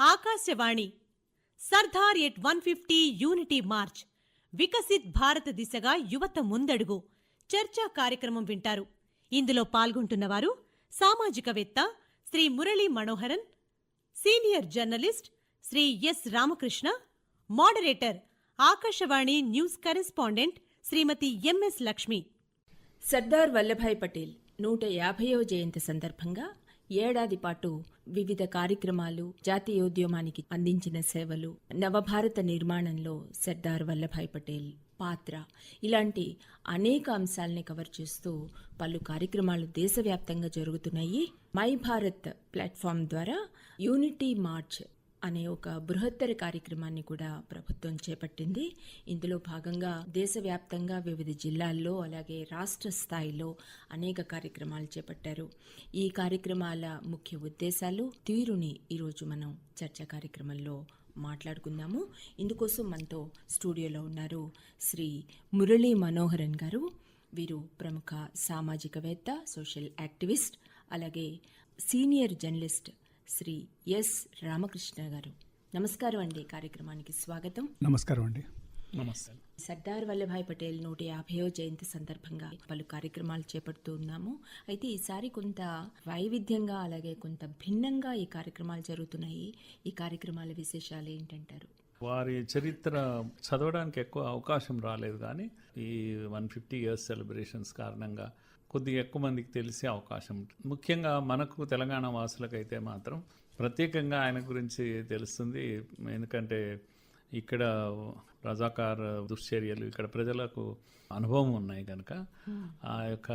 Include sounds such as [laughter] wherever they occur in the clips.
Akashvani. Sardar at one fifty unity march. Viksit Bharat దిశగా యువత ముందడుగు. చర్చా కార్యక్రమం వింటారు. ఇందులో పాల్గొంటున్నవారు సామాజికవేత్త Shri Murali Manoharan senior journalist Shri S Ramakrishna moderator Akashvani news correspondent Shrimati M S Lakshmi. Sardar Vallabhbhai Patel నూట యాభైవ జయంతి సందర్భంగా ఏడాది పాటు వివిధ కార్యక్రమాలు జాతీయోద్యమానికి అందించిన సేవలు నవభారత నిర్మాణంలో సర్దార్ వల్లభాయ్ పటేల్ పాత్ర. ఇలాంటి అనేక అంశాలని కవర్ చేస్తూ పలు కార్యక్రమాలు దేశవ్యాప్తంగా జరుగుతున్నాయి. మై భారత్ ప్లాట్ఫామ్ ద్వారా యూనిటీ మార్చ్ అనే ఒక బృహత్తర కార్యక్రమాన్ని కూడా ప్రభుత్వం చేపట్టింది. ఇందులో భాగంగా దేశవ్యాప్తంగా వివిధ జిల్లాల్లో అలాగే రాష్ట్ర స్థాయిలో అనేక కార్యక్రమాలు చేపట్టారు. ఈ కార్యక్రమాల ముఖ్య ఉద్దేశాలు తీరుని ఈరోజు మనం చర్చా కార్యక్రమంలో మాట్లాడుకుందాము. ఇందుకోసం మనతో స్టూడియోలో ఉన్నారు శ్రీ మురళీ మనోహరన్ గారు. వీరు ప్రముఖ సామాజికవేత్త సోషల్ యాక్టివిస్ట్ అలాగే senior journalist Shri S Ramakrishna గారు. నమస్కారం అండి కార్యక్రమానికి స్వాగతం. నమస్కారం అండి. నమస్తే. సర్దార్ వల్లభాయ్ పటేల్ నూట యాభైవ జయంతి సందర్భంగా పలు కార్యక్రమాలు చేపడుతూ ఉన్నాము. అయితే ఈసారి కొంత వైవిధ్యంగా అలాగే కొంత భిన్నంగా ఈ కార్యక్రమాలు జరుగుతున్నాయి. ఈ కార్యక్రమాల విశేషాలు ఏంటంటారు? వారి చరిత్ర చదవడానికి ఎక్కువ అవకాశం రాలేదు కానీ ఈ వన్ ఫిఫ్టీ ఇయర్స్ సెలబ్రేషన్స్ కారణంగా కొద్దిగా ఎక్కువ మందికి తెలిసే అవకాశం ఉంటుంది. ముఖ్యంగా మనకు తెలంగాణ వాసులకైతే మాత్రం ప్రత్యేకంగా ఆయన గురించి తెలుస్తుంది. ఎందుకంటే ఇక్కడ రజాకార్ దుశ్చర్యలు ఇక్కడ ప్రజలకు అనుభవం ఉన్నాయి కనుక ఆ యొక్క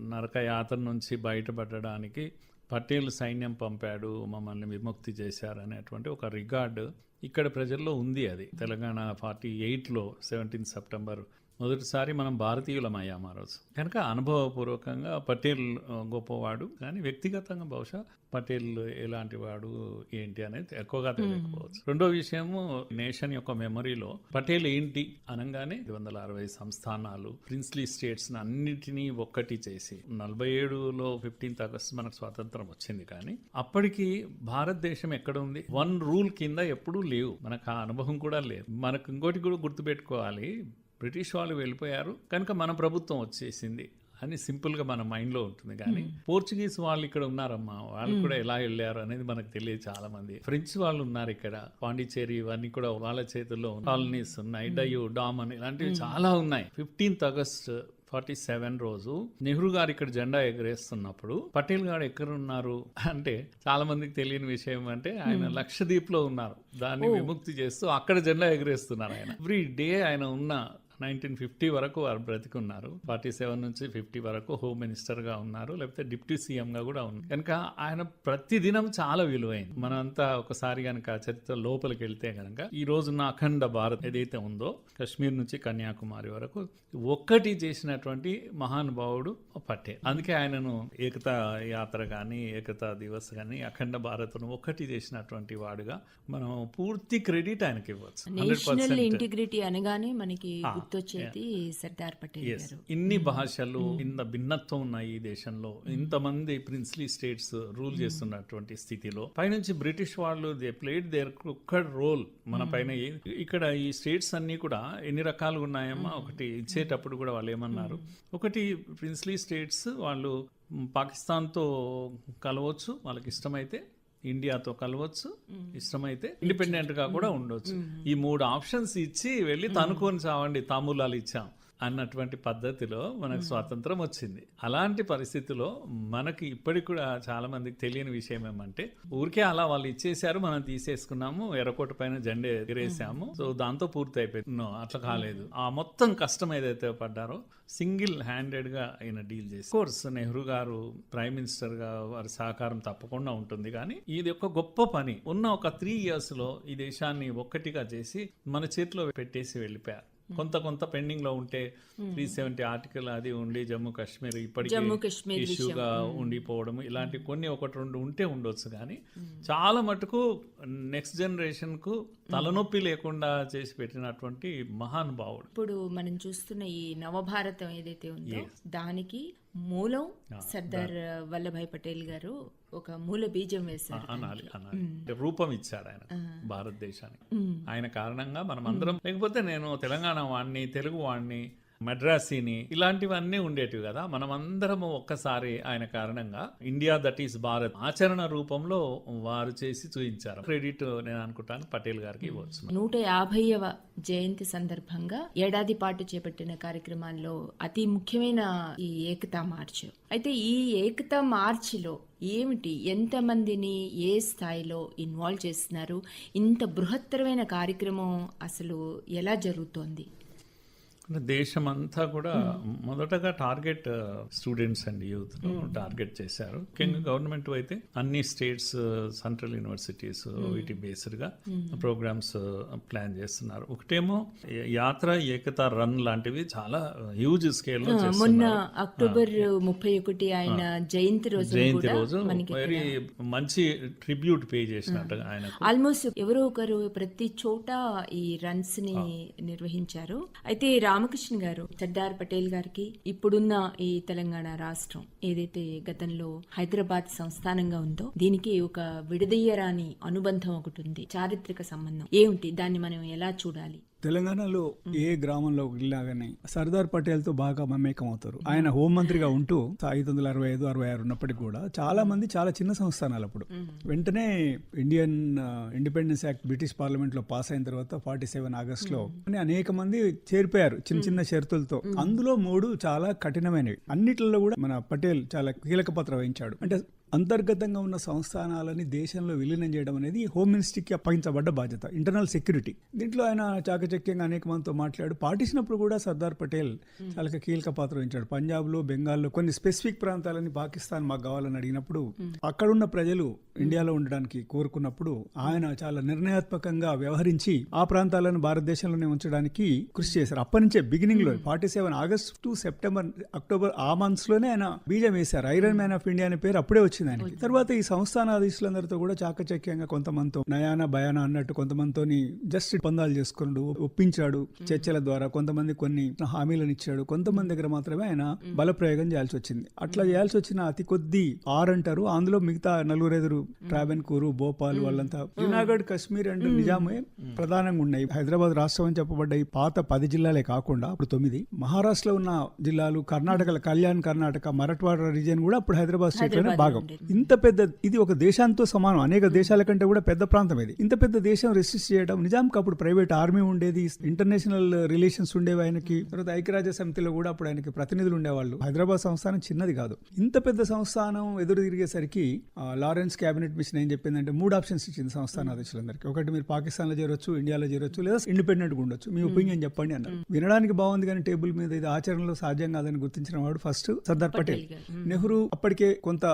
నరక యాత్ర నుంచి బయటపడడానికి పటేల్ సైన్యం పంపాడు మమ్మల్ని విముక్తి చేశారు అనేటువంటి ఒక రికార్డు ఇక్కడ ప్రజల్లో ఉంది అది. తెలంగాణ ఫార్టీ ఎయిట్లో సెవెంటీన్ సెప్టెంబర్ మొదటిసారి మనం భారతీయులం అయ్యాం ఆ రోజు. కనుక అనుభవపూర్వకంగా పటేల్ గొప్పవాడు కానీ వ్యక్తిగతంగా బహుశా పటేల్ ఎలాంటి వాడు ఏంటి అనేది ఎక్కువగా తెలియకపోవచ్చు. రెండో విషయము నేషన్ యొక్క మెమరీలో పటేల్ ఏంటి అనగానే ఐదు వందల అరవై సంస్థానాలు ప్రిన్స్లీ స్టేట్స్ అన్నిటినీ ఒక్కటి చేసి నలభై ఏడులో ఫిఫ్టీన్త్ ఆగస్ట్ మనకు స్వాతంత్రం వచ్చింది కానీ అప్పటికి భారతదేశం ఎక్కడ ఉంది వన్ రూల్ కింద ఎప్పుడూ లేవు. మనకు ఆ అనుభవం కూడా లేదు. మనకు ఇంకోటి కూడా గుర్తుపెట్టుకోవాలి. బ్రిటిష్ వాళ్ళు వెళ్ళిపోయారు. కనుక మన ప్రభుత్వం వచ్చేసింది అని సింపుల్గా మన మైండ్లో ఉంటుంది. కానీ పోర్చుగీస్ వాళ్ళు ఇక్కడ ఉన్నారమ్మా. వాళ్ళు కూడా ఎలా వెళ్ళారు అనేది మనకు తెలియదు చాలా మంది ఫ్రెంచ్ వాళ్ళు ఉన్నారు ఇక్కడ. పాండిచేరి ఇవన్నీ కూడా వాళ్ళ చేతుల్లో కాలనీస్ ఉన్నాయి. డయు డామ్ అని ఇలాంటివి చాలా ఉన్నాయి. ఫిఫ్టీన్త్ ఆగస్ట్ ఫార్టీ సెవెన్ రోజు నెహ్రూ గారు ఇక్కడ జెండా ఎగరేస్తున్నప్పుడు పటేల్ గారు ఎక్కడ ఉన్నారు అంటే చాలా మందికి తెలియని విషయం అంటే ఆయన లక్షద్వీప్లో ఉన్నారు. దాన్ని విముక్తి చేస్తూ అక్కడ జెండా ఎగరేస్తున్నారు ఆయన. ఎవ్రీ డే ఆయన ఉన్న నైన్టీన్ ఫిఫ్టీ వరకు వారు బ్రతికున్నారు. ఫార్టీ సెవెన్ నుంచి ఫిఫ్టీ వరకు హోమ్ మినిస్టర్గా ఉన్నారు లేకపోతే డిప్యూటీ సీఎం గా కూడా ఉన్నారు. కనుక ఆయన ప్రతి దినం చాలా విలువైంది. మనంతా ఒకసారి కనుక చరిత్ర లోపలికి వెళ్తే కనుక ఈ రోజున అఖండ భారత్ ఏదైతే ఉందో కశ్మీర్ నుంచి కన్యాకుమారి వరకు ఒక్కటి చేసినటువంటి మహానుభావుడు పటేల్. అందుకే ఆయనను ఏకతా యాత్ర కానీ ఏకతా దివస్ కానీ అఖండ భారత్ను ఒక్కటి చేసినటువంటి వాడుగా మనం పూర్తి క్రెడిట్ ఆయనకి ఇవ్వచ్చు. ఇంటిగ్రిటీ అనగానే మనకి గుర్తొచ్చేది సర్దార్ పటేల్ గారు. ఇన్ని భాషలు ఇంత భిన్నత్వం ఉన్నాయి ఈ దేశంలో ఇంతమంది ప్రిన్స్లీ స్టేట్స్ రూల్ చేస్తున్నటువంటి స్థితిలో పైనుంచి బ్రిటిష్ వాళ్ళు దే ప్లేడ్ దేర్ ఒక్కడ్ రోల్ మన పైన ఇక్కడ ఈ స్టేట్స్ అన్ని కూడా ఎన్ని రకాలుగా ఉన్నాయమ్మా? ఒకటి ఇచ్చేటప్పుడు కూడా వాళ్ళు ఏమన్నారు. ఒకటి ప్రిన్స్లీ స్టేట్స్ వాళ్ళు పాకిస్తాన్తో కలవచ్చు వాళ్ళకి ఇష్టమైతే. ఇండియాతో కలవచ్చు ఇష్టమైతే ఇండిపెండెంట్గా కూడా ఉండొచ్చు. ఈ మూడు ఆప్షన్స్ ఇచ్చి వెళ్ళి తనుకొని చావండి తాంబూలాలు ఇచ్చాం అన్నటువంటి పద్ధతిలో మనకు స్వాతంత్రం వచ్చింది. అలాంటి పరిస్థితిలో మనకి ఇప్పటికి కూడా చాలా మందికి తెలియని విషయం ఏమంటే ఊరికే అలా వాళ్ళు ఇచ్చేసారు మనం తీసేసుకున్నాము ఎర్రకోట పైన జెండా ఎగిరేసాము సో దాంతో పూర్తి అయిపోయింది. అట్లా కాలేదు. ఆ మొత్తం కష్టం ఏదైతే పడ్డారో సింగిల్ హ్యాండెడ్గా ఆయన డీల్ చేసి కోర్స్ నెహ్రూ గారు ప్రైమ్ మినిస్టర్గా వారి సహకారం తప్పకుండా ఉంటుంది. కానీ ఇది ఒక గొప్ప పని. ఉన్న ఒక త్రీ ఇయర్స్లో ఈ దేశాన్ని ఒక్కటిగా చేసి మన చేతిలో పెట్టేసి వెళ్ళిపోయారు. కొంత కొంత పెండింగ్లో ఉంటే త్రీ సెవెంటీ ఆర్టికల్ అది ఉండి జమ్మూ కాశ్మీర్ ఇప్పటికే జమ్మూ కాశ్మీర్ ఇష్యూగా ఉండిపోవడం ఇలాంటి కొన్ని ఒకటి రెండు ఉంటే ఉండొచ్చు కానీ చాలా మటుకు నెక్స్ట్ జనరేషన్కు తలనొప్పి లేకుండా చేసి పెట్టినటువంటి మహానుభావుడు. ఇప్పుడు మనం చూస్తున్న ఈ నవభారతం ఏదైతే ఉందో దానికి మూలం సర్దార్ వల్లభాయ్ పటేల్ గారు ఒక మూల బీజం వేశారు అనాలి అనాలి. రూపం ఇచ్చాడు ఆయన భారతదేశానికి. ఆయన కారణంగా మనం అందరం లేకపోతే నేను తెలంగాణ వాడిని తెలుగు వాడిని మద్రాసీని ఇలాంటివన్నీ ఉండేటివి కదా. మనమందరము ఒక్కసారి ఆయన కారణంగా ఇండియా దట్ ఈస్ భారత్ ఆచరణ రూపంలో వారు చేసి చూపించారు క్రెడిట్ నేను అనుకుంటాను పటేల్ గారికి ఇవ్వచ్చు. నూట యాభైవ జయంతి సందర్భంగా ఏడాది పాటు చేపట్టిన కార్యక్రమాల్లో అతి ముఖ్యమైన ఈ ఏకతా మార్చ్. అయితే ఈ ఏకతా మార్చిలో ఏమిటి? ఎంతమందిని ఏ స్థాయిలో ఇన్వాల్వ్ చేస్తున్నారు? ఇంత బృహత్తరమైన కార్యక్రమం అసలు ఎలా జరుగుతోంది? అంటే దేశమంతా కూడా మొదటగా target students and youth target చేశారు. ముఖ్యంగా గవర్నమెంట్ అయితే అన్ని స్టేట్స్ సెంట్రల్ యూనివర్సిటీస్ వీటి బేస్డ్గా ప్రోగ్రామ్స్ ప్లాన్ చేస్తున్నారు. ఒకటేమో యాత్ర ఏకతా రన్ లాంటివి చాలా హ్యూజ్ స్కేల్లో మొన్న అక్టోబర్ ముప్పై ఒకటి ఆయన జయంతి రోజు జయంతి రోజు వెరీ మంచి ట్రిబ్యూట్ పే చేసినట్టు ఆయనకు. ఆల్మోస్ట్ ఎవరో ఒకరు ప్రతి చోట ఈ రన్స్ని నిర్వహించారు. అయితే రామకృష్ణ గారు సర్దార్ పటేల్ గారికి ఇప్పుడున్న ఈ తెలంగాణ రాష్ట్రం ఏదైతే గతంలో హైదరాబాద్ సంస్థానంగా ఉందో దీనికి ఒక విడదీయరాని అనుబంధం ఒకటి ఉంది. చారిత్రక సంబంధం. ఏమిటి? దాన్ని మనం ఎలా చూడాలి? తెలంగాణలో ఏ గ్రామంలో వెళ్ళినాగానే సర్దార్ పటేల్తో బాగా మమేకం అవుతారు ఆయన హోంమంత్రిగా ఉంటూ ఐదు వందల అరవై ఐదు అరవై ఆరు ఉన్నప్పటికీ కూడా చాలా మంది చాలా చిన్న సంస్థానాలు అప్పుడు. వెంటనే ఇండియన్ ఇండిపెండెన్స్ యాక్ట్ బ్రిటిష్ పార్లమెంట్లో పాస్ అయిన తర్వాత ఫార్టీ సెవెన్ ఆగస్ట్లో అని అనేక మంది చేరిపోయారు చిన్న చిన్న షరతులతో. అందులో మూడు చాలా కఠినమైనవి. అన్నిట్లలో కూడా మన పటేల్ చాలా కీలక పాత్ర వహించాడు. అంటే అంతర్గతంగా ఉన్న సంస్థానాలని దేశంలో విలీనం చేయడం అనేది హోమ్ మినిస్ట్రీకి అప్పగించబడ్డ బాధ్యత ఇంటర్నల్ సెక్యూరిటీ దీంట్లో ఆయన చాకచక్యంగా అనేక మందితో మాట్లాడు. పాటించినప్పుడు కూడా సర్దార్ పటేల్ చాలా కీలక పాత్ర వహించాడు. పంజాబ్లో బెంగాల్లో కొన్ని స్పెసిఫిక్ ప్రాంతాలని పాకిస్తాన్ మాకు కావాలని అడిగినప్పుడు అక్కడున్న ప్రజలు ఇండియాలో ఉండడానికి కోరుకున్నప్పుడు ఆయన చాలా నిర్ణయాత్మకంగా వ్యవహరించి ఆ ప్రాంతాలను భారతదేశంలోనే ఉంచడానికి కృషి చేశారు. అప్పటి నుంచే బిగినింగ్లో forty seven August to September October ఆ మంత్స్లోనే ఆయన బీజం వేశారు. ఐరన్ మ్యాన్ ఆఫ్ ఇండియా అనే పేరు అప్పుడే వచ్చింది ఆయనకి తర్వాత ఈ సంస్థానాధీశులందరితో కూడా చాకచక్యంగా కొంతమందితో నయాన భయాన అన్నట్టు కొంతమందితోని జస్ట్ ఒప్పందాలు చేసుకున్నాడు ఒప్పించాడు చర్చల ద్వారా. కొంతమంది కొన్ని హామీలను ఇచ్చాడు. కొంతమంది దగ్గర మాత్రమే ఆయన బలప్రయోగం చేయాల్సి వచ్చింది. అట్లా చేయాల్సి వచ్చిన అతి కొద్ది ఆరు అంటారు. అందులో మిగతా నలుగురెదురు ట్రావెన్కూరు భోపాల్ వాళ్ళంతా జునాగఢ్ కశ్మీర్ అండ్ నిజామే ప్రధానంగా ఉన్నాయి. హైదరాబాద్ రాష్ట్రం అని చెప్పబడ్డ ఈ పాత పది జిల్లాలే కాకుండా అప్పుడు తొమ్మిది. మహారాష్ట్రలో ఉన్న జిల్లాలు కర్ణాటక కళ్యాణ్ కర్ణాటక మరాఠవాడ రీజియన్ కూడా అప్పుడు హైదరాబాద్ స్టేట్లోనే భాగం. ఇంత పెద్ద ఇది ఒక దేశాంతో సమానం. అనేక దేశాల కంటే కూడా పెద్ద ప్రాంతం ఇది. ఇంత పెద్ద దేశం రెసిస్ట్ చేయడం నిజాంకి అప్పుడు ప్రైవేట్ ఆర్మీ ఉండేది. ఇంటర్నేషనల్ రిలేషన్స్ ఉండేవి ఆయనకి. తర్వాత ఐక్యరాజ్య సమితిలో కూడా అప్పుడు ఆయనకి ప్రతినిధులు ఉండేవాళ్ళు. హైదరాబాద్ సంస్థానం చిన్నది కాదు. ఇంత పెద్ద సంస్థానం ఎదురు తిరిగేసరికి లారెన్స్ క్యాబినెట్ మిషన్ ఏం చెప్పిందంటే మూడు ఆప్షన్స్ ఇచ్చింది సంస్థాన అధ్యక్షులందరికీ. ఒకటి మీరు పాకిస్తాన్లో చేరొచ్చు ఇండియాలో చేరొచ్చు లేదా ఇండిపెండెంట్గా ఉండొచ్చు. మీ ఒపీనియన్ చెప్పండి అన్నారు. వినడానికి బాగుంది కానీ టేబుల్ మీద ఇది ఆచరణలో సాధ్యం కాదని గుర్తించిన వాడు ఫస్ట్ సర్దార్ పటేల్ నెహ్రూ అప్పటికే కొంత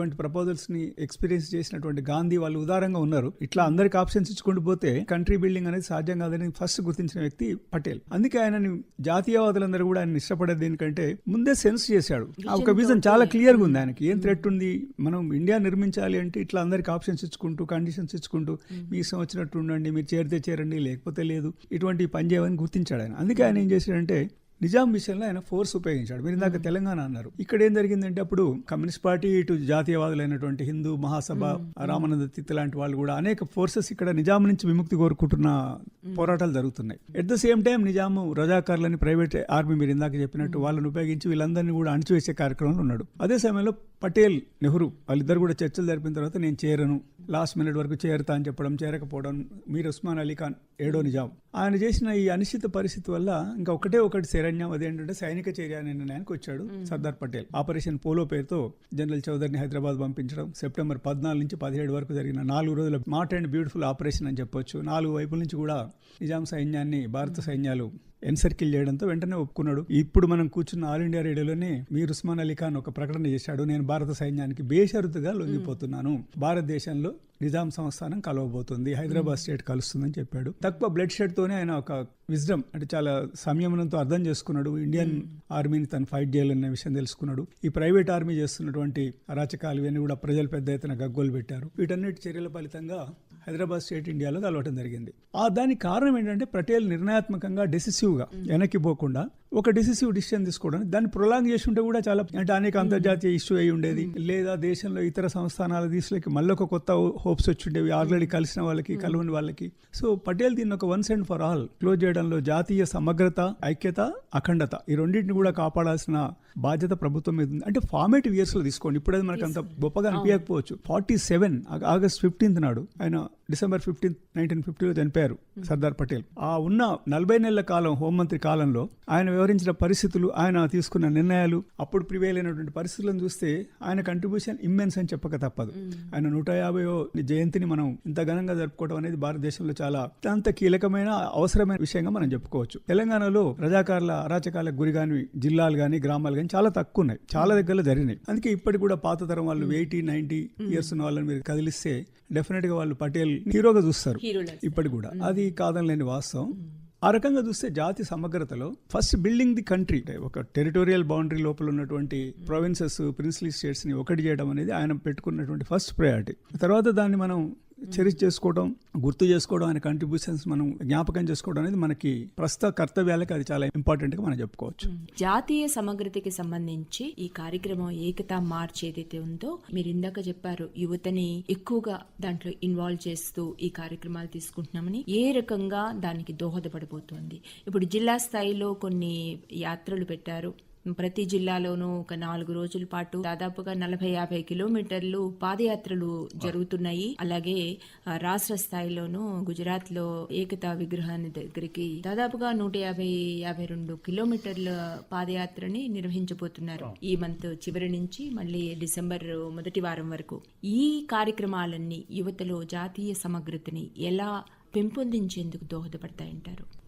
ఇటువంటి ప్రపోజల్స్ని ఎక్స్పీరియన్స్ చేసినటువంటి గాంధీ వాళ్ళు ఉదారంగా ఉన్నారు. ఇట్లా అందరికి ఆప్షన్స్ ఇచ్చుకుంటూ పోతే కంట్రీ బిల్డింగ్ అనేది సాధ్యం కాదని ఫస్ట్ గుర్తించిన వ్యక్తి పటేల్. అందుకే ఆయనని జాతీయవాదులందరూ కూడా ఆయన ఇష్టపడేది దేనికంటే ముందే సెన్స్ చేశాడు. ఆ ఒక విజన్ చాలా క్లియర్గా ఉంది ఆయనకి. ఏం థ్రెట్ ఉంది? మనం ఇండియా నిర్మించాలి అంటే ఇట్లా అందరికి ఆప్షన్స్ ఇచ్చుకుంటూ కండిషన్స్ ఇచ్చుకుంటూ మీ ఇష్టం వచ్చినట్టు ఉండండి మీరు చేరితే చేరండి లేకపోతే లేదు. ఇటువంటి పని చేయమని గుర్తించాడు ఆయన. అందుకే ఆయన ఏం చేశాడంటే నిజాం విషయంలో ఆయన ఫోర్స్ ఉపయోగించాడు. మీరు ఇందాక తెలంగాణ అన్నారు. ఇక్కడ ఏం జరిగిందంటే అప్పుడు కమ్యూనిస్ట్ పార్టీ ఇటు జాతీయవాదులైనటువంటి హిందూ మహాసభ రామానంద తిత్త లాంటి వాళ్ళు కూడా అనేక ఫోర్సెస్ ఇక్కడ నిజాం నుంచి విముక్తి కోరుకుంటున్న పోరాటాలు జరుగుతున్నాయి. At the same time Nizam రజాకారులని private army మీరు ఇందాక చెప్పినట్టు వాళ్ళని ఉపయోగించి వీళ్ళందరినీ కూడా అణచివేసే కార్యక్రమంలో ఉన్నాడు. అదే సమయంలో పటేల్ నెహ్రూ వాళ్ళిద్దరు కూడా చర్చలు జరిపిన తర్వాత నేను చేరను లాస్ట్ మినిట్ వరకు చేరుతా అని చెప్పడం చేరకపోవడం మీరు ఉస్మాన్ అలీ ఖాన్ ఏడో నిజాం. ఆయన చేసిన ఈ అనిశ్చిత పరిస్థితి వల్ల ఇంకా ఒకటే ఒకటి శరణ్యం అదేంటంటే సైనిక చర్య అనే నిర్ణయానికి వచ్చాడు సర్దార్ పటేల్. ఆపరేషన్ పోలో పేరుతో జనరల్ చౌదరిని హైదరాబాద్ పంపించడం సెప్టెంబర్ పద్నాలుగు నుంచి పదిహేడు వరకు జరిగిన నాలుగు రోజుల మాట్ అండ్ బ్యూటిఫుల్ ఆపరేషన్ అని చెప్పొచ్చు. నాలుగు వైపుల నుంచి కూడా నిజాం సైన్యాన్ని భారత సైన్యాలు ఎన్సర్కిల్ చేయడంతో వెంటనే ఒప్పుకున్నాడు. ఇప్పుడు మనం కూర్చున్న ఆల్ ఇండియా రేడియోలోనే మీర్ ఉస్మాన్ అలీ ఖాన్ ఒక ప్రకటన చేశాడు. నేను భారత సైన్యానికి బేషరతుగా లొంగిపోతున్నాను. భారతదేశంలో నిజాం సంస్థానం కలవబోతుంది. హైదరాబాద్ స్టేట్ కలుస్తుందని చెప్పాడు. తక్కువ బ్లడ్ షెడ్ తోనే ఆయన ఒక విజ్డమ్ అంటే చాలా సంయమనంతో అర్థం చేసుకున్నాడు. ఇండియన్ ఆర్మీని తను ఫైట్ చేయాలన్న విషయం తెలుసుకున్నాడు. ఈ ప్రైవేట్ ఆర్మీ చేస్తున్నటువంటి అరాచకాలు ఇవన్నీ కూడా ప్రజలు పెద్ద ఎత్తున గగ్గోలు పెట్టారు. వీటన్నిటి చర్యల ఫలితంగా హైదరాబాద్ స్టేట్ ఇండియాలో కలవటం జరిగింది. ఆ దానికి కారణం ఏంటంటే పటేల్ నిర్ణయాత్మకంగా డెసిసివ్గా వెనక్కి పోకుండా ఒక డిసిసివ్ డిసిషన్ తీసుకోవడం దాన్ని ప్రొలాంగ్ చేసి ఉంటే కూడా చాలా అంటే అనేక అంతర్జాతీయ ఇష్యూ అయి ఉండేది. లేదా దేశంలో ఇతర సంస్థానాల తీసులకి మళ్ళీ ఒక కొత్త హోప్స్ వచ్చి ఉండేవి ఆల్రెడీ కలిసిన వాళ్ళకి కలవని వాళ్ళకి. సో పటేల్ దీన్ని ఒక once and for all close చేయడంలో జాతీయ సమగ్రత ఐక్యత అఖండత ఈ రెండింటిని కూడా కాపాడాల్సిన బాధ్యత ప్రభుత్వం మీద ఉంది. అంటే ఫార్మేటివ్ ఇయర్స్లో తీసుకోండి. ఇప్పుడు అది మనకు అంత గొప్పగా అనిపించకపోవచ్చు ఫార్టీ సెవెన్ ఆగస్ట్ ఫిఫ్టీన్త్ నాడు ఆయన డిసెంబర్ ఫిఫ్టీన్త్ నైన్టీన్ ఫిఫ్టీలో చనిపోయారు సర్దార్ పటేల్. ఆ ఉన్న నలభై నెలల కాలం హోంమంత్రి కాలంలో ఆయన వివరించిన పరిస్థితులు ఆయన తీసుకున్న నిర్ణయాలు అప్పుడు ప్రివేల్ అయినటువంటి పరిస్థితులను చూస్తే ఆయన కంట్రిబ్యూషన్ ఇమ్మెన్స్ అని చెప్పక తప్పదు. ఆయన నూట యాభైయో జయంతిని మనం ఇంత ఘనంగా జరుపుకోవడం అనేది భారతదేశంలో చాలా అత్యంత కీలకమైన అవసరమైన విషయంగా మనం చెప్పుకోవచ్చు. తెలంగాణలో రజాకారుల అరాచకాలకు గురిగాని జిల్లాలు కానీ గ్రామాలు కానీ చాలా తక్కువ ఉన్నాయి. చాలా దగ్గరలో జరిగినాయి. అందుకే ఇప్పటికి కూడా పాత తరం వాళ్ళు ఎయిటీ నైన్టీ ఇయర్స్ ఉన్న వాళ్ళని మీరు కదిలిస్తే డెఫినెట్గా వాళ్ళు పటేల్ హీరోగా చూస్తారు. హీరోలా ఇప్పటికి కూడా. అది కాదనలేని వాస్తవం. ఆ రకంగా చూస్తే జాతి సమగ్రతలో ఫస్ట్ బిల్డింగ్ ది కంట్రీ ఒక టెరిటోరియల్ బౌండరీ లోపల ఉన్నటువంటి ప్రొవిన్సెస్ ప్రిన్స్లీ స్టేట్స్ని ఒకటి చేయడం అనేది ఆయన పెట్టుకున్నటువంటి ఫస్ట్ ప్రయారిటీ. తర్వాత దాన్ని మనం చెరిష్ చేసుకోవడం గుర్తు చేసుకోవడం ఆయన కంట్రిబ్యూషన్స్ మనం జ్ఞాపకం చేసుకోవడం అనేది మనకి ప్రస్తుత కర్తవ్యాలకి అది చాలా ఇంపార్టెంట్గా మనం చెప్పుకోవచ్చు. జాతీయ సమగ్రతకి సంబంధించి ఈ కార్యక్రమం ఏకతా మార్చ్ ఏదైతే ఉందో మీరు ఇందాక చెప్పారు యువతని ఎక్కువగా దాంట్లో ఇన్వాల్వ్ చేస్తూ ఈ కార్యక్రమాలు తీసుకుంటున్నామని ఏ రకంగా దానికి దోహదపడబోతోంది? ఇప్పుడు జిల్లా స్థాయిలో కొన్ని యాత్రలు పెట్టారు. ప్రతి జిల్లాలోనూ ఒక నాలుగు రోజుల పాటు దాదాపుగా నలభై యాభై కిలోమీటర్లు పాదయాత్రలు జరుగుతున్నాయి. అలాగే రాష్ట్ర స్థాయిలోనూ గుజరాత్లో ఏకతా విగ్రహాన్ని దగ్గరికి దాదాపుగా నూట యాభై యాభై రెండు కిలోమీటర్ల పాదయాత్రని నిర్వహించబోతున్నారు. ఈ మంత్ చివరి నుంచి మళ్ళీ డిసెంబర్ మొదటి వారం వరకు ఈ కార్యక్రమాలన్నీ యువతలో జాతీయ సమగ్రతని ఎలా పెంపొందించేందుకు దోహదపడతాయంటారు?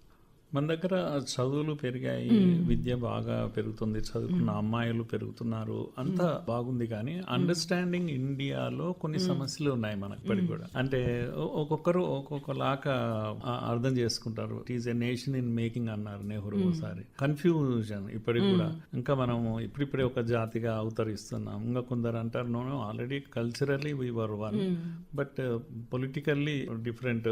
మన దగ్గర చదువులు పెరిగాయి విద్య బాగా పెరుగుతుంది చదువుకున్న అమ్మాయిలు పెరుగుతున్నారు అంతా బాగుంది కానీ అండర్స్టాండింగ్ ఇండియాలో కొన్ని సమస్యలు ఉన్నాయి మనకి ఇప్పటికి కూడా. అంటే ఒక్కొక్కరు ఒక్కొక్కలాగా అర్థం చేసుకుంటారు. It is a nation in making అన్నారు నెహ్రూ ఒకసారి కన్ఫ్యూజన్ ఇప్పటికి కూడా. ఇంకా మనము ఇప్పుడిప్పుడే ఒక జాతిగా అవతరిస్తున్నాం. ఇంకా కొందరు అంటారు no already culturally we were one but politically different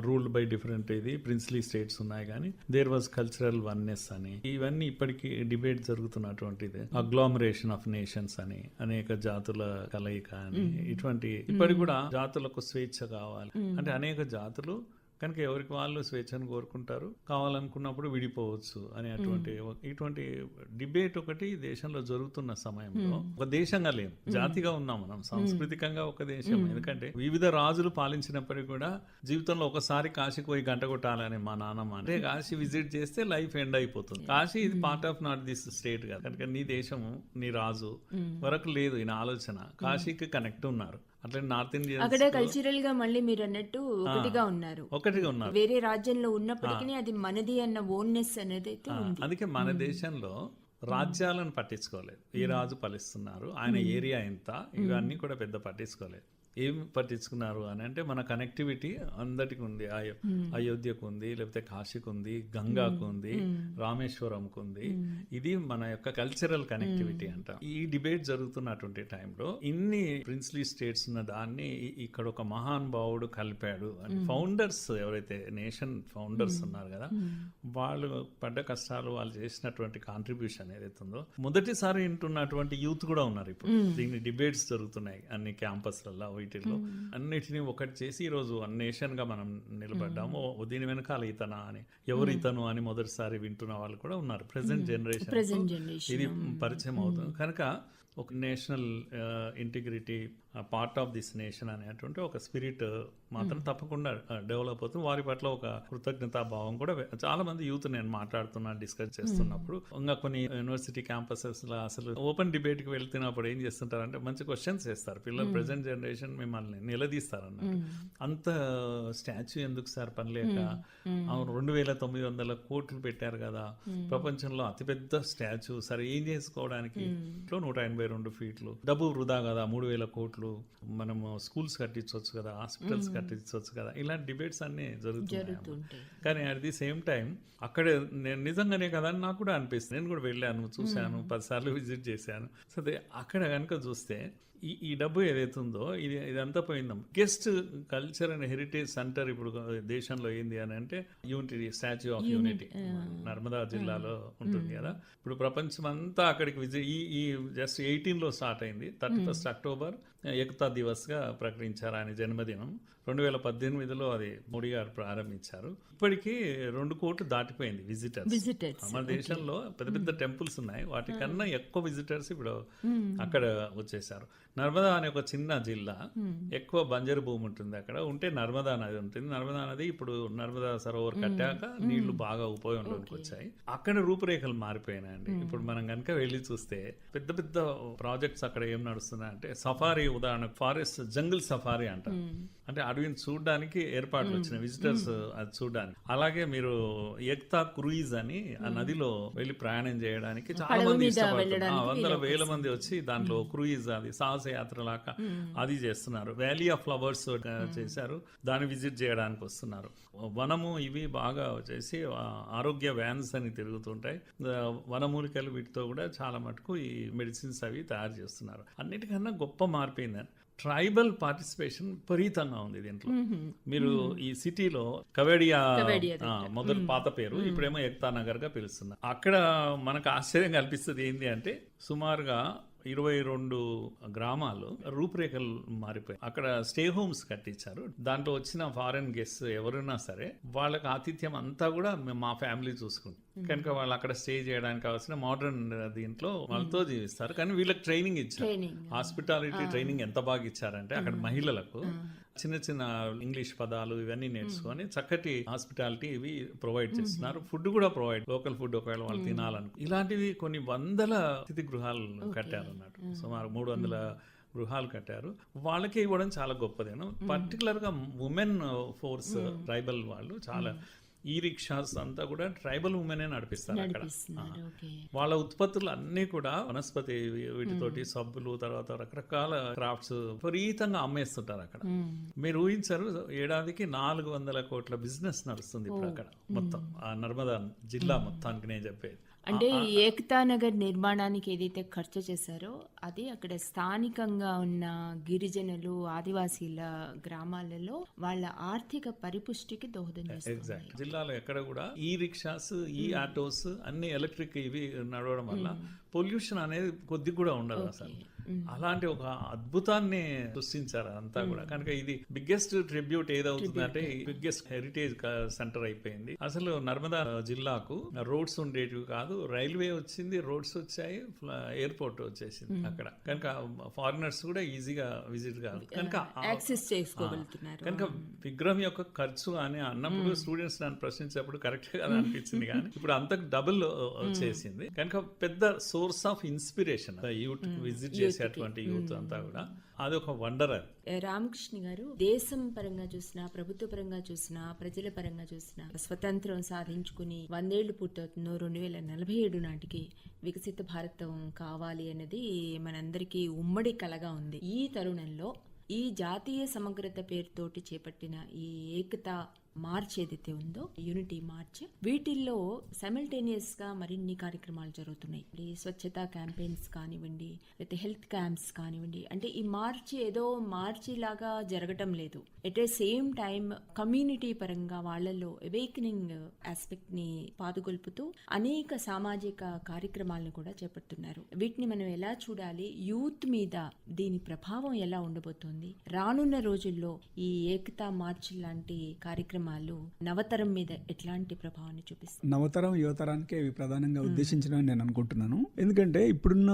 ruled by different ఇది ప్రిన్స్లీ స్టేట్స్ ఉన్నాయి కానీ దేర్ వాజ్ కల్చరల్ వన్నెస్ అని. ఇవన్నీ ఇప్పటికీ డిబేట్ జరుగుతున్నటువంటిది. అగ్లామరేషన్ ఆఫ్ నేషన్స్ అని అనేక జాతుల కలయిక అని ఇటువంటి ఇప్పటికి కూడా జాతులకు స్వేచ్ఛ కావాలి. అంటే అనేక జాతులు కనుక ఎవరికి వాళ్ళు స్వేచ్ఛను కోరుకుంటారు కావాలనుకున్నప్పుడు విడిపోవచ్చు అనేటువంటి ఇటువంటి డిబేట్ ఒకటి దేశంలో జరుగుతున్న సమయంలో ఒక దేశంగా లేము జాతిగా ఉన్నాం మనం సాంస్కృతికంగా ఒక దేశం. ఎందుకంటే వివిధ రాజులు పాలించినప్పటికీ కూడా జీవితంలో ఒకసారి కాశీకి పోయి గంట కొట్టాలని మా నాన్నమ్మ అంటే కాశీ విజిట్ చేస్తే లైఫ్ ఎండ్ అయిపోతుంది. కాశీ ఇది part of not this state కదా. కనుక నీ దేశము నీ రాజు వరకు లేదు ఈయన ఆలోచన. కాశీకి కనెక్ట్ ఉన్నారు. అట్లా నార్త్ ఇండియన్ అక్కడే కల్చరల్గా మళ్ళీ మీరు అన్నట్టు ఒకటిగా ఉన్నారు. ఒకటిగా ఉన్నారు. వేరే రాజ్యంలో ఉన్నప్పటికీ అది మనది అన్న ఓన్నెస్ అనేది అయితే అందుకే మన దేశంలో రాజ్యాలను పట్టించుకోలేదు. ఏ రాజు పాలిస్తున్నారు ఆయన ఏరియా ఎంత ఇవన్నీ కూడా పెద్ద పట్టించుకోలేదు. ఏం పట్టించుకున్నారు అని అంటే మన కనెక్టివిటీ అందరికి ఉంది అయో అయోధ్యకు ఉంది లేకపోతే కాశీకి ఉంది గంగాకు ఉంది రామేశ్వరంకు ఉంది ఇది మన యొక్క కల్చరల్ కనెక్టివిటీ అంట. ఈ డిబేట్ జరుగుతున్నటువంటి టైంలో ఇన్ని ప్రిన్స్లీ స్టేట్స్ ఉన్న దాన్ని ఇక్కడ ఒక మహానుభావుడు కలిపాడు అని ఫౌండర్స్ ఎవరైతే నేషన్ ఫౌండర్స్ ఉన్నారు కదా వాళ్ళు పడ్డ కష్టాలు వాళ్ళు చేసినటువంటి కాంట్రిబ్యూషన్ ఏదైతే ఉందో మొదటిసారి వింటున్నటువంటి యూత్ కూడా ఉన్నారు ఇప్పుడు. దీని డిబేట్స్ జరుగుతున్నాయి అన్ని క్యాంపస్లలో వీటిల్లో అన్నిటినీ ఒకటి చేసి ఈ రోజు వన్ నేషన్గా మనం నిలబడ్డాము. ఓ, దీని వెనకాల ఇతనా అని ఎవరు ఇతను అని మొదటిసారి వింటున్న వాళ్ళు కూడా ఉన్నారు. Present generation. ఇది పరిచయం అవుతుంది. కనుక ఒక national integrity part of this nation అనేటువంటి ఒక స్పిరిట్ మాత్రం తప్పకుండా డెవలప్ అవుతుంది. వారి పట్ల ఒక కృతజ్ఞతా భావం కూడా చాలా మంది యూత్ నేను మాట్లాడుతున్నా డిస్కస్ చేస్తున్నప్పుడు. ఇంకా కొన్ని యూనివర్సిటీ క్యాంపసెస్లో అసలు ఓపెన్ డిబేట్కి వెళ్తున్నప్పుడు ఏం చేస్తుంటారంటే మంచి క్వశ్చన్స్ చేస్తారు. పిల్లలు ప్రెసెంట్ జనరేషన్ మిమ్మల్ని నిలదీస్తారు అన్నట్టు. అంత స్టాచ్యూ ఎందుకు సార్ పనిలేక? అవును రెండు వేల తొమ్మిది వందల కోట్లు పెట్టారు కదా. ప్రపంచంలో అతిపెద్ద స్టాచ్యూ సరే ఏం చేసుకోవడానికి? నూట ఎనభై రెండు ఫీట్లు డబ్బు వృధా కదా మూడు వేల కోట్లు. మనము స్కూల్స్ కట్టించవచ్చు కదా హాస్పిటల్స్ కట్టించవచ్చు కదా ఇలాంటి డిబేట్స్ అన్ని జరుగుతున్నాయి జరుగుతుంటాయి. కానీ అట్ ది సేమ్ టైం అక్కడే నేను నిజంగానే కదా అని నాకు కూడా అనిపిస్తుంది. నేను కూడా వెళ్ళాను చూశాను పదిసార్లు విజిట్ చేశాను. సో అక్కడ కనుక చూస్తే ఈ ఈ డబ్బు ఏదైతే ఉందో ఇది ఇదంతా పోయిందాం guest culture and heritage centre ఇప్పుడు దేశంలో ఏంది అని అంటే unity statue of unity Narmada జిల్లాలో ఉంటుంది కదా. ఇప్పుడు ప్రపంచం అంతా అక్కడికి విజిట్ ఈ ఈ జస్ట్ ఎయిటీన్లో స్టార్ట్ అయింది. థర్టీ ఫస్ట్ అక్టోబర్ ఏకతా దివస్గా ప్రకటించారు ఆయన జన్మదినం. రెండు వేల పద్దెనిమిదిలో అది మోడీ గారు ప్రారంభించారు. ఇప్పటికీ రెండు కోట్లు దాటిపోయింది విజిటర్స్ విజిటర్స్ మన దేశంలో పెద్ద పెద్ద టెంపుల్స్ ఉన్నాయి. వాటికన్నా ఎక్కువ విజిటర్స్ ఇప్పుడు అక్కడ వచ్చేసారు నర్మదా అనే ఒక చిన్న జిల్లా. ఎక్కువ బంజరు భూమి ఉంటుంది అక్కడ. ఉంటే నర్మదా నది ఉంటుంది. నర్మదా నది ఇప్పుడు నర్మదా సరోవర్ కట్టాక నీళ్ళు బాగా ఉపయోగంలోకి వచ్చాయి. అక్కడ రూపురేఖలు మారిపోయినాయండి. ఇప్పుడు మనం కనుక వెళ్ళి చూస్తే పెద్ద పెద్ద ప్రాజెక్ట్స్ అక్కడ ఏం నడుస్తున్నాయంటే సఫారీ ఉదాహరణ ఫారెస్ట్ జంగిల్ సఫారీ అంటారు. అంటే అడవిని చూడడానికి ఏర్పాట్లు వచ్చినాయి విజిటర్స్ అది చూడడానికి. అలాగే మీరు ఎక్తా క్రూయిజ్ అని ఆ నదిలో వెళ్ళి ప్రయాణం చేయడానికి చాలా మంది ఇష్టపడుతున్నారు. వందల వేల మంది వచ్చి దాంట్లో క్రూయిజ్ అది సాహస యాత్ర లాగా అది చేస్తున్నారు. వ్యాలీ ఆఫ్ ఫ్లవర్స్ చేశారు. దాన్ని విజిట్ చేయడానికి వస్తున్నారు. వనము ఇవి బాగా వచ్చేసి ఆరోగ్య వ్యాన్స్ అని తిరుగుతుంటాయి. వనమూలికలు వీటితో కూడా చాలా మటుకు ఈ మెడిసిన్స్ అవి తయారు చేస్తున్నారు. అన్నిటికన్నా గొప్ప మార్పు ట్రైబల్ పార్టిసిపేషన్ విపరీతంగా ఉంది దీంట్లో. మీరు ఈ సిటీలో కవేడియా ఆ, మొదటి పాత పేరు ఇప్పుడేమో ఎక్తా నగర్గా పిలుస్తున్నారు. అక్కడ మనకు ఆశ్చర్యం కల్పిస్తుంది ఏంటి అంటే సుమారుగా ఇరవై రెండు గ్రామాలు రూపురేఖలు మారిపోయాయి. అక్కడ స్టే హోమ్స్ కట్టించారు. దాంట్లో వచ్చిన ఫారెన్ గెస్ట్ ఎవరైనా సరే వాళ్ళకి ఆతిథ్యం అంతా కూడా మా ఫ్యామిలీ చూసుకుంటాం. కనుక వాళ్ళు అక్కడ స్టే చేయడానికి కావాల్సిన మోడర్న్ దీంట్లో వాళ్ళతో జీవిస్తారు. కానీ వీళ్ళకి ట్రైనింగ్ ఇచ్చారు. హాస్పిటాలిటీ ట్రైనింగ్ ఎంత బాగా ఇచ్చారంటే అక్కడ మహిళలకు చిన్న చిన్న ఇంగ్లీష్ పదాలు ఇవన్నీ నేర్చుకొని చక్కటి హాస్పిటాలిటీ ఇవి ప్రొవైడ్ చేస్తున్నారు. ఫుడ్ కూడా ప్రొవైడ్ లోకల్ ఫుడ్ ఒకవేళ వాళ్ళు తినాలను ఇలాంటివి కొన్ని వందల అతిథి గృహాలు కట్టారు అన్నట్టు సుమారు మూడు వందల గృహాలు కట్టారు. వాళ్ళకే ఇవ్వడం చాలా గొప్పదేను. పర్టికులర్గా ఉమెన్ ఫోర్స్ ట్రైబల్ వాళ్ళు చాలా ఈ రిక్షాస్ అంతా కూడా ట్రైబల్ ఉమెనే నడిపిస్తారు అక్కడ. వాళ్ళ ఉత్పత్తులు అన్నీ కూడా వనస్పతి వీటితోటి సబ్బులు తర్వాత రకరకాల క్రాఫ్ట్స్ విపరీతంగా అమ్మేస్తుంటారు అక్కడ. మీరు ఊహించారు ఏడాదికి నాలుగు వందల కోట్ల బిజినెస్ నడుస్తుంది ఇప్పుడు అక్కడ మొత్తం. ఆ నర్మదా జిల్లా మొత్తానికి నేను చెప్పేది. అంటే ఈ ఏకతా నగర్ నిర్మాణానికి ఏదైతే ఖర్చు చేశారో అది అక్కడ స్థానికంగా ఉన్న గిరిజనులు ఆదివాసీల గ్రామాలలో వాళ్ళ ఆర్థిక పరిపుష్టికి దోహదం ఎగ్జాక్ట్. జిల్లాలో ఎక్కడ కూడా ఈ రిక్షాస్ ఈ ఆటోస్ అన్ని ఎలక్ట్రిక్ ఇవి నడవడం వల్ల పొల్యూషన్ అనేది కొద్ది కూడా ఉండదు అసలు. అలాంటి ఒక అద్భుతాన్ని సృష్టించారు అంతా కూడా. కనుక ఇది బిగ్గెస్ట్ ట్రిబ్యూట్ ఏదవుతుందంటే బిగ్గెస్ట్ హెరిటేజ్ సెంటర్ అయిపోయింది. అసలు నర్మదా జిల్లాకు రోడ్స్ ఉండేటివి కాదు రైల్వే వచ్చింది రోడ్స్ వచ్చాయి ఎయిర్పోర్ట్ వచ్చేసింది అక్కడ. కనుక ఫారినర్స్ కూడా ఈజీగా విజిట్ కాదు కనుక యాక్సెస్ చేసుకోగలుగుతున్నారు కనుక విగ్రహం యొక్క ఖర్చు అని అన్నప్పుడు స్టూడెంట్స్ నన్ను ప్రశ్నించేప్పుడు కరెక్ట్ కదా అనిపించింది కానీ [laughs] ఇప్పుడు అంతకు డబుల్ చేసింది. కనుక పెద్ద source of inspiration youth visit చేసేటువంటి యూత్ అంతా కూడా. అది. ఒక వండర్ రామకృష్ణ గారు దేశం పరంగా చూసినా ప్రభుత్వ పరంగా చూసినా ప్రజల పరంగా చూసినా స్వతంత్రం సాధించుకుని వందేళ్ళు పూర్తవుతుందో రెండు వేల నలభై ఏడు నాటికి వికసిత భారతం కావాలి అనేది మనందరికీ ఉమ్మడి కలగా ఉంది. ఈ తరుణంలో ఈ జాతీయ సమగ్రత పేరుతోటి చేపట్టిన ఈ ఏకతా మార్చ్ ఏదైతే ఉందో యూనిటీ మార్చ్ వీటిల్లో సైమల్టేనియస్గా మరిన్ని కార్యక్రమాలు జరుగుతున్నాయి. స్వచ్ఛత క్యాంపెయిన్స్ కానివ్వండి లేకపోతే హెల్త్ క్యాంప్స్ కానివ్వండి అంటే ఈ మార్చి ఏదో మార్చి లాగా జరగటం లేదు. At a same time community పరంగా వాళ్ళల్లో అవేకనింగ్ ఆస్పెక్ట్ని పాదుగొల్పుతూ అనేక సామాజిక కార్యక్రమాలను కూడా చేపడుతున్నారు. వీటిని మనం ఎలా చూడాలి? యూత్ మీద దీని ప్రభావం ఎలా ఉండబోతోంది? రానున్న రోజుల్లో ఈ ఏకతా మార్చ్ లాంటి కార్యక్రమం కార్యక్రమాలు నవతరం మీద ఎట్లాంటి ప్రభావాన్ని చూపిస్తాయి? నవతరం యువతరానికే ఇవి ప్రధానంగా ఉద్దేశించినవి నేను అనుకుంటున్నాను. ఎందుకంటే ఇప్పుడున్న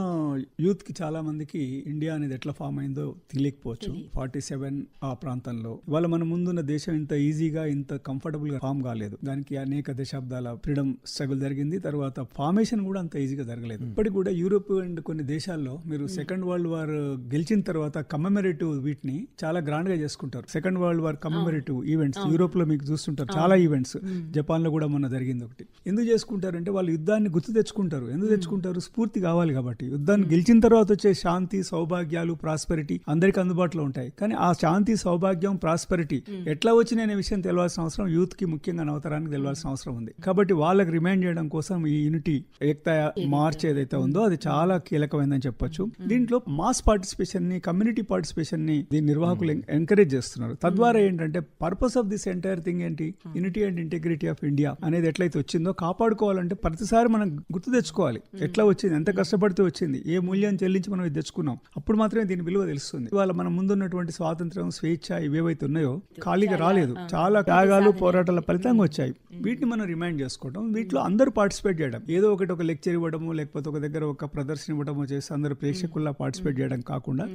యూత్కి చాలా మందికి ఇండియా అనేది ఎట్లా ఫామ్ అయిందో తెలియకపోవచ్చు. ఫార్టీ సెవెన్ ఆ ప్రాంతంలో. ఇవాళ మన ముందున్న దేశం ఇంత ఈజీగా ఇంత కంఫర్టబుల్గా ఫామ్ కాలేదు. దానికి అనేక దశాబ్దాల ఫ్రీడమ్ స్ట్రగుల్ జరిగింది. తర్వాత ఫార్మేషన్ కూడా అంత ఈజీగా జరగలేదు. ఇప్పటికి కూడా యూరోప్ అండ్ కొన్ని దేశాల్లో మీరు సెకండ్ వరల్డ్ వార్ గెలిచిన తర్వాత కమెమరేటివ్ వీటిని చాలా గ్రాండ్గా చేసుకుంటారు. Second world war commemorative events యూరోప్లో మీకు చూస్తుంటారు. చాలా ఈవెంట్స్ జపాన్లో కూడా మొన్న జరిగింది ఒకటి. ఎందుకు చేసుకుంటారంటే వాళ్ళు యుద్ధాన్ని గుర్తు తెచ్చుకుంటారు. ఎందుకు తెచ్చుకుంటారు? స్ఫూర్తి కావాలి కాబట్టి. యుద్ధాన్ని గెలిచిన తర్వాత వచ్చే శాంతి సౌభాగ్యాలు ప్రాస్పెరిటీ అందరికి అందుబాటులో ఉంటాయి. కానీ ఆ శాంతి సౌభాగ్యం ప్రాస్పెరిటీ ఎట్లా వచ్చినాయి అనే విషయం తెలియాల్సిన అవసరం యూత్కి ముఖ్యంగా నవతరానికి తెలియాల్సిన అవసరం ఉంది. కాబట్టి వాళ్ళకి రిమైండ్ చేయడం కోసం ఈ యూనిటీ ఏకతా మార్చ్ ఏదైతే ఉందో అది చాలా కీలకమైందని చెప్పొచ్చు. దీంట్లో మాస్ పార్టిసిపేషన్ని కమ్యూనిటీ పార్టిసిపేషన్ని దీని నిర్వాహకులు ఎంకరేజ్ చేస్తున్నారు. తద్వారా ఏంటంటే purpose of this entire thing ఏంటి? Unity and integrity of India అనేది ఎట్లయితే వచ్చిందో కాపాడుకోవాలంటే ప్రతిసారి మనం గుర్తు తెచ్చుకోవాలి. ఎట్లా వచ్చింది? ఎంత కష్టపడితే వచ్చింది? ఏ మూల్యం చెల్లించి మనం తెచ్చుకున్నాం? అప్పుడు మాత్రమే దీని విలువ తెలుస్తుంది. ఇవాళ మన ముందున్నటువంటి స్వాతంత్రం స్వేచ్ఛ ఇవేవైతే ఉన్నాయో ఖాళీగా రాలేదు. చాలా త్యాగాలు పోరాటాల ఫలితంగా వచ్చాయి. వీటిని మనం రిమైండ్ చేసుకోవడం వీటిలో అందరూ పార్టిసిపేట్ చేయడం ఏదో ఒకటి ఒక లెక్చర్ ఇవ్వడము లేకపోతే ఒక దగ్గర ఒక ప్రదర్శన ఇవ్వడము చేసి అందరూ ప్రేక్షకుల్లా పార్టిసిపేట్ చేయడం కాకుండా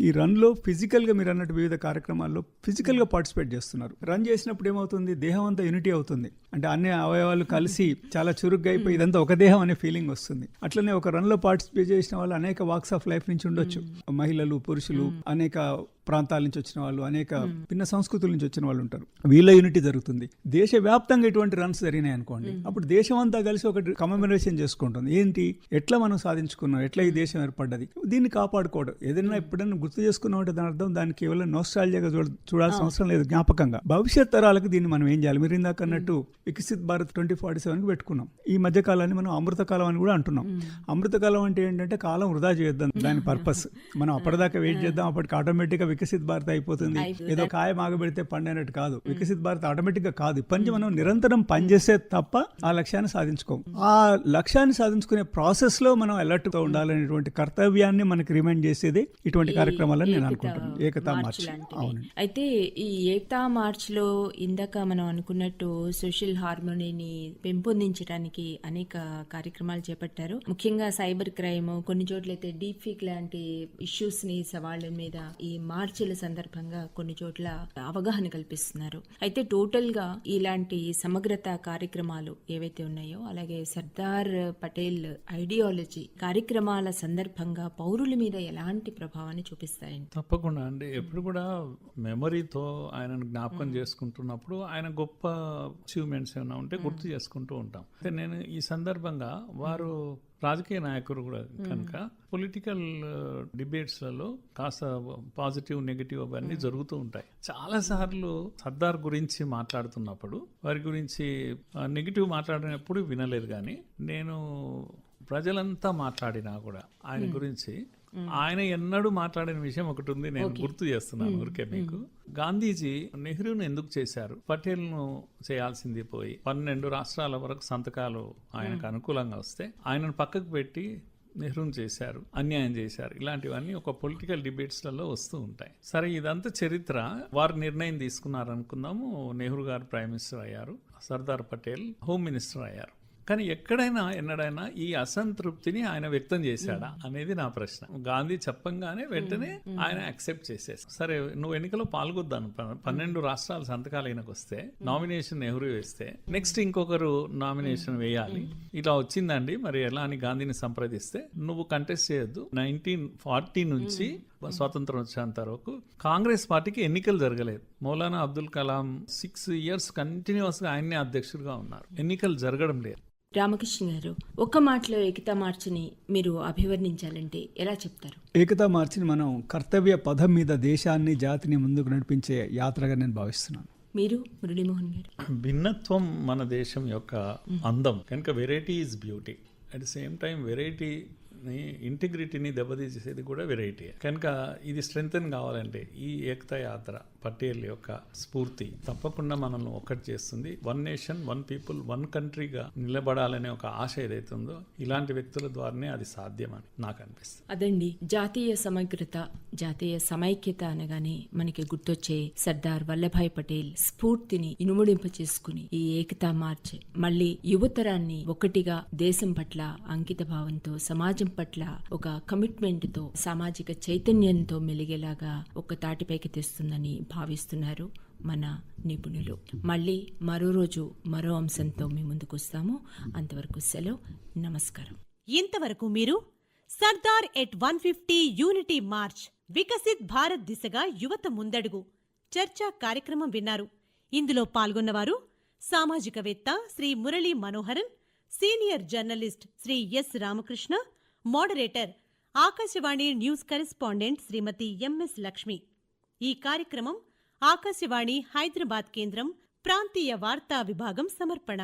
ఈ రన్లో ఫిజికల్గా మీరు అన్నట్టు వివిధ కార్యక్రమాల్లో ఫిజికల్గా పార్టిసిపేట్ చేస్తున్నారు. రన్ చేసినప్పుడు ఏమవుతుంది దేహం అంతా యూనిటీ అవుతుంది. అంటే అన్ని అవయవాలు కలిసి చాలా చురుగ్గా అయిపోయి ఇదంతా ఒక దేహం అనే ఫీలింగ్ వస్తుంది. అట్లనే ఒక రన్లో పార్టిసిపేట్ చేసిన వాళ్ళు అనేక వాక్స్ ఆఫ్ లైఫ్ నుంచి ఉండొచ్చు. మహిళలు పురుషులు అనేక ప్రాంతాల నుంచి వచ్చిన వాళ్ళు అనేక భిన్న సంస్కృతుల నుంచి వచ్చిన వాళ్ళు ఉంటారు. వీళ్ళ యూనిటీ జరుగుతుంది. దేశవ్యాప్తంగా ఇటువంటి రన్స్ జరిగినాయి అనుకోండి. అప్పుడు దేశం అంతా కలిసి ఒక కమెమరేషన్ చేసుకుంటుంది. ఏంటి? ఎట్లా మనం సాధించుకున్నాం? ఎట్లా ఈ దేశం ఏర్పడ్డది? దీన్ని కాపాడుకోవడం. ఏదైనా ఎప్పుడైనా గుర్తు చేసుకున్నాం అంటే దాని అర్థం దాన్ని కేవలం నోస్టాలజీగా చూడ చూడాల్సిన అవసరం లేదు. జ్ఞాపకంగా. భవిష్యత్ తరాలకు దీన్ని మనం ఏం చేయాలి? మీరు ఇందాక అన్నట్టు వికసిత్ భారత్ ట్వంటీ ఫార్టీ సెవెన్కి పెట్టుకున్నాం. ఈ మధ్య కాలాన్ని మనం అమృతకాలం అని కూడా అంటున్నాం. అమృతకాలం అంటే ఏంటంటే కాలం వృధా చేయొద్దాం దాని పర్పస్ మనం అప్పటిదాకా వెయిట్ చేద్దాం అప్పటికి ఆటోమేటిక్గా వికసిత్ భారత్ అయిపోతుంది. ఏదో కాయ మాగబెడితే పండినట్టు కాదు. వికసిత్ భారత్ ఆటోమేటిక్గా కాదు. నుంచి మనం నిరంతరం పనిచేసే తప్ప ఆ లక్ష్యాన్ని సాధించుకోం. ఆ లక్ష్యాన్ని సాధించుకునే ప్రాసెస్లో మనం అలర్ట్గా ఉండాలనేటువంటి కర్తవ్యాన్ని మనకి రిమైండ్ చేసేది ఇటువంటి కార్యక్రమాలని నేను అనుకుంటున్నాను. ఏకతా మార్చ్ అయితే ఈ ఏకతా మార్చ్లో ఇందాక మనం అనుకున్నట్టు సోషల్ హార్మోనీని పెంపొందించడానికి అనేక కార్యక్రమాలు చేపట్టారు. ముఖ్యంగా సైబర్ క్రైమ్ కొన్ని చోట్లయితే డీప్ ఫీక్ లాంటి ఇష్యూస్ని సవాళ్ళ మీద ఈ మార్చిల సందర్భంగా కొన్ని చోట్ల అవగాహన కల్పిస్తున్నారు. అయితే టోటల్గా ఇలాంటి సమగ్రత కార్యక్రమాలు ఏవైతే ఉన్నాయో అలాగే సర్దార్ పటేల్ ఐడియాలజీ కార్యక్రమాల సందర్భంగా పౌరుల మీద ఎలాంటి ప్రభావాన్ని చూపిస్తాయండి? తప్పకుండా అండి. ఎప్పుడు కూడా మెమరీతో ఆయనను జ్ఞాపకం చేసుకుంటున్నప్పుడు ఆయన గొప్ప అచీవ్మెంట్స్ ఏమైనా ఉంటే గుర్తు చేసుకుంటూ ఉంటాం. నేను ఈ సందర్భంగా వారు రాజకీయ నాయకులు కూడా కనుక పొలిటికల్ డిబేట్స్లలో కాస్త పాజిటివ్ నెగిటివ్ అవన్నీ జరుగుతూ ఉంటాయి. చాలా సార్లు సర్దార్ గురించి మాట్లాడుతున్నప్పుడు వారి గురించి నెగిటివ్ మాట్లాడినప్పుడు వినలేదు కానీ నేను ప్రజలంతా మాట్లాడినా కూడా ఆయన గురించి ఆయన ఎన్నడూ మాట్లాడిన విషయం ఒకటి ఉంది నేను గుర్తు చేస్తున్నాను ఊరికే మీకు. గాంధీజీ నెహ్రూను ఎందుకు చేశారు? పటేల్ను చేయాల్సింది పోయి పన్నెండు రాష్ట్రాల వరకు సంతకాలు ఆయనకు అనుకూలంగా వస్తే ఆయనను పక్కకు పెట్టి నెహ్రూను చేశారు అన్యాయం చేశారు. ఇలాంటివన్నీ ఒక పొలిటికల్ డిబేట్స్లలో వస్తూ ఉంటాయి. సరే ఇదంతా చరిత్ర. వారు నిర్ణయం తీసుకున్నారు అనుకుందాము నెహ్రూ గారు ప్రైమ్ మినిస్టర్ అయ్యారు సర్దార్ పటేల్ హోమ్ మినిస్టర్ అయ్యారు. కానీ ఎక్కడైనా ఎన్నడైనా ఈ అసంతృప్తిని ఆయన వ్యక్తం చేశాడా అనేది నా ప్రశ్న. గాంధీ చెప్పంగానే వెంటనే ఆయన యాక్సెప్ట్ చేసేసి సరే నువ్వు ఎన్నికలో పాల్గొద్దాను. పన్నెండు రాష్ట్రాల సంతకాలు ఈయనకు వస్తే నామినేషన్ నెహ్రూ వేస్తే నెక్స్ట్ ఇంకొకరు నామినేషన్ వేయాలి. ఇలా వచ్చిందండి. మరి ఎలా అని గాంధీని సంప్రదిస్తే నువ్వు కంటెస్ట్ చేయొద్దు. నైన్టీన్ ఫార్టీ నుంచి స్వాతంత్రం వచ్చేంత వరకు కాంగ్రెస్ పార్టీకి ఎన్నికలు జరగలేదు. మౌలానా అబ్దుల్ కలాం సిక్స్ ఇయర్స్ కంటిన్యూస్గా ఆయన్నే అధ్యక్షుడిగా ఉన్నారు. ఎన్నికలు జరగడం లేదు. రామకృష్ణ గారు ఒక్క మాటలో ఏకతా మార్చిని మీరు అభివర్ణించాలంటే ఎలా చెప్తారు? ఏకతా మార్చిని మనం కర్తవ్య పదం మీద దేశాన్ని జాతిని ముందుకు నడిపించే యాత్రగా నేను భావిస్తున్నాను. మీరు మురళీమోహన్ గారు. భిన్నత్వం మన దేశం యొక్క అందం. కనుక variety is beauty at the same time ని ఇంటిగ్రిటీని దెబ్బతీసేది కూడా వెరైటీ కనుక ఇది స్ట్రెంగ్తన్ కావాలంటే ఈ ఏకతా యాత్ర పటేల్ యొక్క స్ఫూర్తి తప్పకుండా మనల్ని ఒక్కటి చేస్తుంది. One nation one people one కంట్రీగా నిలబడాలనే ఒక ఆశ ఏదైతే ఉందో ఇలాంటి వ్యక్తుల ద్వారానే అది సాధ్యమని నాకు అనిపిస్తుంది. అదండి. జాతీయ సమగ్రత జాతీయ సమైక్యత అనగానే మనకి గుర్తొచ్చే సర్దార్ వల్లభాయ్ పటేల్ స్ఫూర్తిని ఇనుముడింప చేసుకుని ఈ ఏకతా మార్చ్ మళ్ళీ యువతరాన్ని ఒకటిగా దేశం పట్ల అంకిత భావంతో సమాజం పట్ల ఒక కమిట్మెంట్తో సామాజిక చైతన్యంతో మెలిగేలాగా ఒక తాటిపైకి తెస్తుందని భావిస్తున్నారు మన నిపుణులు. మళ్ళీ మరో రోజు మరో అంశంతో మీ ముందుకు వస్తాము. అంతవరకు సెలవు. నమస్కారం. ఇంతవరకు మీరు Sardar at one fifty unity march Viksit Bharat దిశగా యువత ముందడుగు చర్చా కార్యక్రమం విన్నారు. ఇందులో పాల్గొన్నవారు సామాజికవేత్త Shri Murali Manoharan senior journalist Shri S Ramakrishna moderator Akashvani news correspondent Shrimati MS Lakshmi. ఈ కార్యక్రమం ఆకాశవాణి హైదరాబాద్ కేంద్రం ప్రాంతీయ వార్తా విభాగం సమర్పణ.